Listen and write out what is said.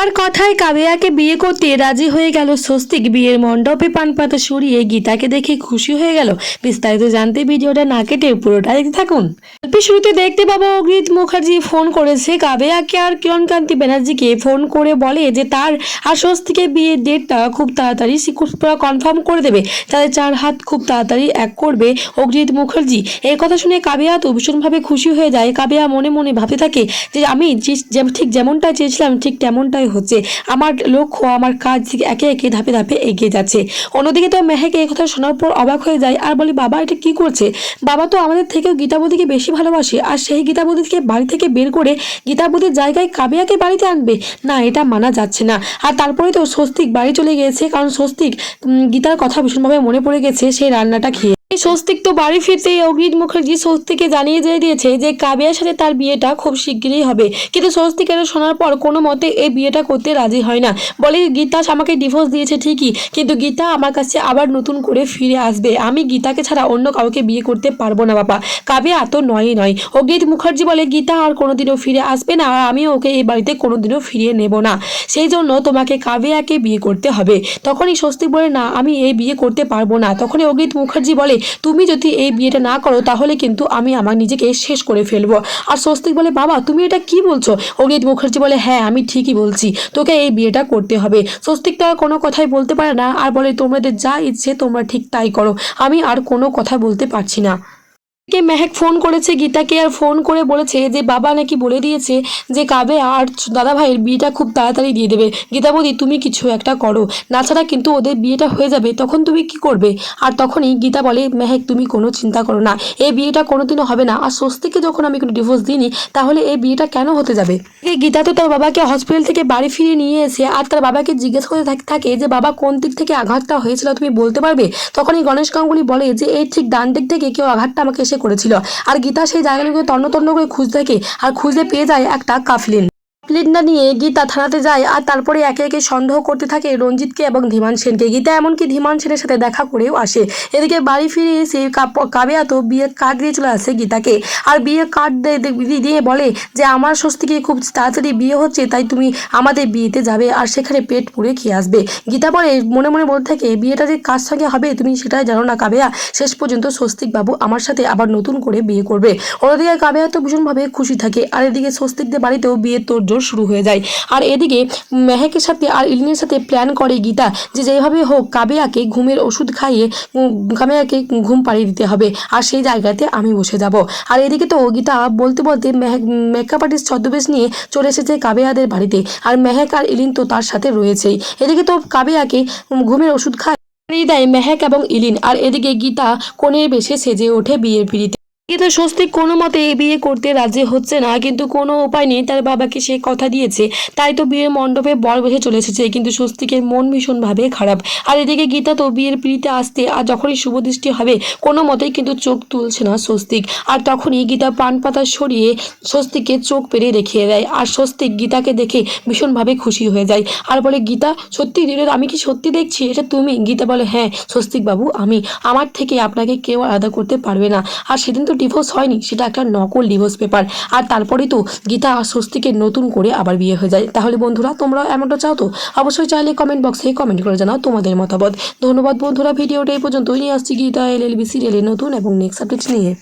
বাবার কথায় কাবেয়াকে বিয়ে করতে রাজি হয়ে গেল স্বস্তিক। বিয়ের মণ্ডপে পান পাতা সরিয়ে গীতাকে দেখে খুশি হয়ে গেল। বিস্তারিত জানতে ভিডিওটা না কেটে পুরোটা দেখতে থাকুন। গল্পের শুরুতে দেখতে পাবো অগ্রিত মুখার্জি ফোন করেছে কাবেয়াকে আর কিরণকান্তি ব্যানার্জিকে ফোন করে বলে যে তার আর স্বস্তিকের বিয়ের ডেটটা খুব তাড়াতাড়ি কনফার্ম করে দেবে। তাদের চার হাত খুব তাড়াতাড়ি এক করবে অগ্রিত মুখার্জি। এই কথা শুনে কাবেয়া তো ভীষণভাবে খুশি হয়ে যায়। কাবেয়া মনে মনে ভাবতে থাকে যে আমি ঠিক যেমনটা চেয়েছিলাম, ঠিক তেমনটাই হচ্ছে। আমার লক্ষ্য, আমার কাজ একে একে ধাপে ধাপে এগিয়ে যাচ্ছে। অন্যদিকে তো মেহেক এই কথা শোনার পর অবাক হয়ে যায় আর বলে, বাবা, এটা কি করছে? বাবা, তো আমাদের থেকেও গীতাবতীকে বেশি ভালোবাসে আর সেই গীতাবতীকে বাড়ি থেকে বের করে গীতাবতীর জায়গায় কাবিয়াকে বাড়িতে আনবে। না, এটা মানা যাচ্ছে না। আর তারপরে তো স্বস্তিক বাড়ি চলে গিয়েছে, কারণ স্বস্তিক গীতার কথা ভীষণভাবে মনে পড়ে গেছে সেই রান্নাটা খেয়ে। স্বস্তিক তো বাড়ি ফিরতেই অগ্নিত মুখার্জি স্বস্তিকে জানিয়ে দিয়ে দিয়েছে যে কাবিয়ার সাথে তার বিয়েটা খুব শিগগিরই হবে। কিন্তু স্বস্তিক এটা শোনার পর কোনো মতে এই বিয়েটা করতে রাজি হয় না। বলে গীতা আমাকে ডিভোর্স দিয়েছে ঠিকই, কিন্তু গীতা আমার কাছে আবার নতুন করে ফিরে আসবে। আমি গীতাকে ছাড়া অন্য কাউকে বিয়ে করতে পারব না বাবা। কাবিয়া এত নয়ই নয়। অগ্নিত মুখার্জি বলে, গীতা আর কোনোদিনও ফিরে আসবে না আর আমি ওকে এই বাড়িতে কোনোদিনও ফিরিয়ে নেব না। সেই জন্য তোমাকে কাবিয়াকে বিয়ে করতে হবে। তখনই স্বস্তিক বলে, না, আমি এই বিয়ে করতে পারব না। তখনই অগ্নিত মুখার্জি বলে তুমি যদি এই বিয়েটা না করো, তাহলে কিন্তু আমি আমার নিজেকে শেষ করে ফেলব। আর স্বস্তিক বলে, বাবা, তুমি এটা কি বলছো? অগ্নিত মুখার্জি বলে হ্যাঁ আমি ঠিকই বলছি। তোকে এই বিয়েটা করতে হবে। স্বস্তিক তো কোনো কথাই বলতে পারে না, আর বলে, তোমাদের যা ইচ্ছে, তোমরা ঠিক তাই করো। আমি আর কোনো কথা বলতে পারছি না। কে মেহেক ফোন করেছে গীতাকে আর ফোন করে বলেছে যে, বাবা নাকি বলে দিয়েছে যে কাবে আর দাদা ভাইয়ের বিয়েটা খুব তাড়াতাড়ি দিয়ে দেবে। গীতা তুমি কিছু একটা করো। না ছাড়া কিন্তু ওদের বিয়েটা হয়ে যাবে, তখন তুমি কি করবে? আর তখনই গীতা বলে, মেহেক, তুমি কোনো চিন্তা করো না। এই বিয়েটা কোনোদিনও হবে না। আর স্বস্তিকে যখন আমি কোনো ডিভোর্স দিইনি, তাহলে এই বিয়েটা কেন হতে যাবে? গীতা তো তার বাবাকে হসপিটাল থেকে বাড়ি ফিরিয়ে নিয়ে এসে, আর তার বাবাকে জিজ্ঞেস করে থাক- থাকে যে, বাবা কোন দিক থেকে আঘাতটা হয়েছিল তুমি বলতে পারবে? তখনই গণেশ গাঙ্গুলি বলে যে, এই ঠিক ডান দিক থেকে কেউ আঘাতটা আমাকে এসে করেছিল। আর গীতা সেই জায়গাগুলোকে তন্ন তন্ন করে খুঁজতে থাকে। আর খুঁজে পেয়ে যায় একটা কাফলিন কাফলিনটা নিয়ে গীতা থানাতে যায় আর তারপরে একে একে সন্দেহ করতে থাকে রঞ্জিতকে এবং ধীমান সেনকে। গীতা এমনকি ধীমান সেনের সাথে দেখা করেও আসে। এদিকে বাড়ি ফিরে এসে কাবেয়া তো বিয়ে কার্ড দিয়ে চলে আসে গীতাকে। আর বিয়ে কার্ড দিয়ে বলে যে, আমার স্বস্তিকে খুব তাড়াতাড়ি বিয়ে হচ্ছে, তাই তুমি আমাদের বিয়েতে যাবে আর সেখানে পেট পুড়ে খেয়ে আসবে। গীতা বলে, মনে মনে বলতে থাকে, বিয়েটা যে কার সঙ্গে হবে তুমি সেটাই জানো না কাবেয়া। শেষ পর্যন্ত স্বস্তিক বাবু আমার সাথে আবার নতুন করে বিয়ে করবে। অন্যদিকে কাবেয়া তো ভীষণভাবে খুশি থাকে। আর এদিকে স্বস্তিকদের বাড়িতেও বিয়ের তোড়জোড় শুরু হয়ে যায়। আর এদিকে মেহেকের সাথে আর ইলিনের সাথে প্ল্যান করে গীতা যে যেভাবে হোক কাবেয়াকে ঘুমের ওষুধ খাইয়ে কাবেয়াকে ঘুম পাড়িয়ে দিতে হবে। আর সেই জায়গাতে আমি বসে যাব। আর এদিকে তো গীতা বলতে বলতে মেহেক মেকআপ আর্টিস্ট ছদ্মবেশ নিয়ে চলে এসেছে কাবেয়াদের বাড়িতে। আর মেহেক আর ইলিন তো তার সাথে রয়েছেই। এদিকে তো কাবেয়াকে ঘুমের ওষুধ খায় দেয় মেহেক এবং ইলিন। আর এদিকে গীতা কোণের বেশে সেজে ওঠে বিয়ের পিড়িতে। কিন্তু স্বস্তিক কোনো মতে বিয়ে করতে রাজি হচ্ছে না, কিন্তু কোনো উপায় নেই। তার বাবাকে সে কথা দিয়েছে। তাই তো বিয়ের মণ্ডপে বর বসে চলে এসেছে, কিন্তু স্বস্তিকের মন ভীষণভাবে খারাপ। আর এদিকে গীতা তো বিয়ের পিড়িতে আসতে আর যখনই শুভ দৃষ্টি হবে, কোনো মতেই কিন্তু চোখ তুলছে না স্বস্তিক। আর তখনই গীতা পান পাতা সরিয়ে স্বস্তিককে চোখ পেরে রেখে দেয়, আর স্বস্তিক গীতাকে দেখে ভীষণভাবে খুশি হয়ে যায়। আর বলে, গীতা, সত্যি আমি কি সত্যি দেখছি? এটা তুমি? গীতা বলে হ্যাঁ স্বস্তিক বাবু, আমি। আমার থেকে আপনাকে কেউ আলাদা করতে পারবে না। আর সেদিন তো ডিভোর্স হয়নি, সেটা একটা নকল ডিভোর্স পেপার আর তারপরে তো গীতা আর স্বস্তিকে নতুন করে আবার বিয়ে হয়ে যায়। তাহলে বন্ধুরা, তোমরা এমনটা চাও তো? অবশ্যই চাইলে কমেন্ট বক্সে কমেন্ট করে জানাও তোমাদের মতামত। ধন্যবাদ বন্ধুরা, ভিডিওটা এই পর্যন্তই। নিয়ে আসছি গীতা এল এল বি সিরিয়ালের নতুন এবং নেক্সট আপডেট নিয়ে।